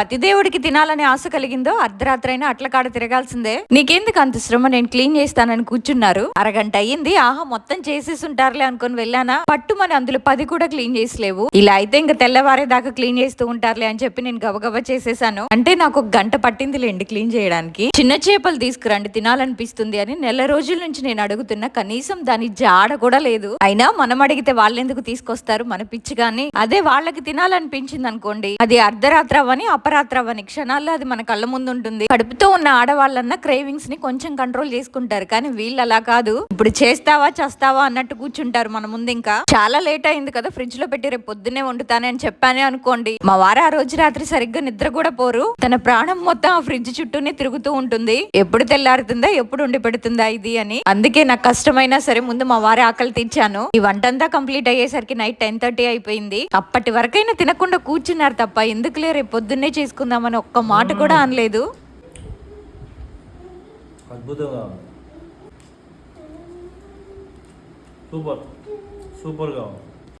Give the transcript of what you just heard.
పతిదేవుడికి తినాలనే ఆశ కలిగిందో అర్ధరాత్రి అయినా అట్లకాడ తిరగాల్సిందే. నీకెందుకు అంత శ్రమ? నేను క్లీన్ చేస్తానని కూర్చున్నారు. అరగంట అయ్యింది. ఆహా మొత్తం చేసేసి ఉంటారులే అనుకుని వెళ్ళానా? పట్టుమని అందులో పది కూడా క్లీన్ చేసలేవు. ఇలా అయితే ఇంకా తెల్లవారే దాకా క్లీన్ చేస్తూ ఉంటారులే అని చెప్పి నేను గబగబా చేసేసాను. అంటే నాకు ఒక గంట పట్టిందిలేండి క్లీన్ చేయడానికి. చిన్న చేపలు తీసుకురండి తినాలనిపిస్తుంది అని నెల రోజుల నుంచి నేను అడుగుతున్నా. కనీసం దాని జాడ కూడా లేదు. అయినా మనం అడిగితే వాళ్ళెందుకు తీసుకొస్తారు? మన పిచ్చి కానీ. అదే వాళ్ళకి తినాలనిపించింది అనుకోండి అది అర్ధరాత్రి అవని అప్ప అవని క్షణాల్లో అది మన కళ్ళ ముందు ఉంటుంది. కడుపుతో ఉన్న ఆడవాళ్ళన్న క్రేవింగ్స్ని కొంచెం కంట్రోల్ చేసుకుంటారు. కానీ వీళ్ళు అలా కాదు. ఇప్పుడు చేస్తావా చేస్తావా అన్నట్టు కూర్చుంటారు మన ముందు ఇంకా. చాలా లేట్ అయింది కదా ఫ్రిడ్జ్లో పెట్టి రేపు పొద్దున్నే వండుతానే అని చెప్పానే అనుకోండి. మా వారు ఆ రోజు రాత్రి సరిగ్గా నిద్ర కూడా పోరు. తన ప్రాణం మొత్తం ఆ ఫ్రిడ్జ్ చుట్టూనే తిరుగుతూ ఉంటుంది. ఎప్పుడు తెల్లారుతుందా ఎప్పుడు ఉండి పెడుతుందా ఇది అని. అందుకే నాకు కష్టమైనా సరే ముందు మా వారి ఆకలి తీర్చాను. ఈ వంటంతా కంప్లీట్ అయ్యేసరికి నైట్ టెన్ థర్టీ అయిపోయింది. అప్పటి వరకైనా తినకుండా కూర్చున్నారు తప్ప ఎందుకులే రేపు పొద్దున్నే చేసుకుందామని ఒక్క మాట కూడా అనలేదు. అద్భుతంగా సూపర్. సూపర్గా ఉంది.